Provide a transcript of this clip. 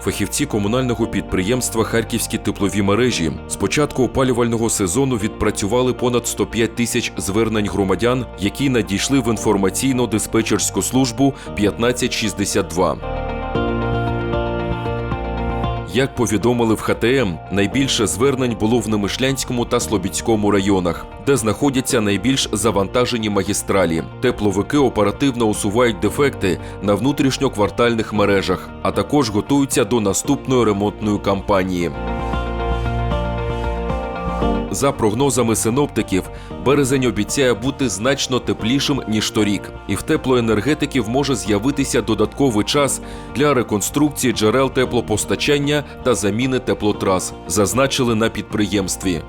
Фахівці комунального підприємства Харківські теплові мережі з початку опалювального сезону відпрацювали понад 105 тисяч звернень громадян, які надійшли в інформаційно-диспетчерську службу 1562. Як повідомили в ХТМ, найбільше звернень було в Немишлянському та Слобідському районах, де знаходяться найбільш завантажені магістралі. Тепловики оперативно усувають дефекти на внутрішньоквартальних мережах, а також готуються до наступної ремонтної кампанії. За прогнозами синоптиків, березень обіцяє бути значно теплішим ніж торік, і в теплоенергетиків може з'явитися додатковий час для реконструкції джерел теплопостачання та заміни теплотрас, зазначили на підприємстві.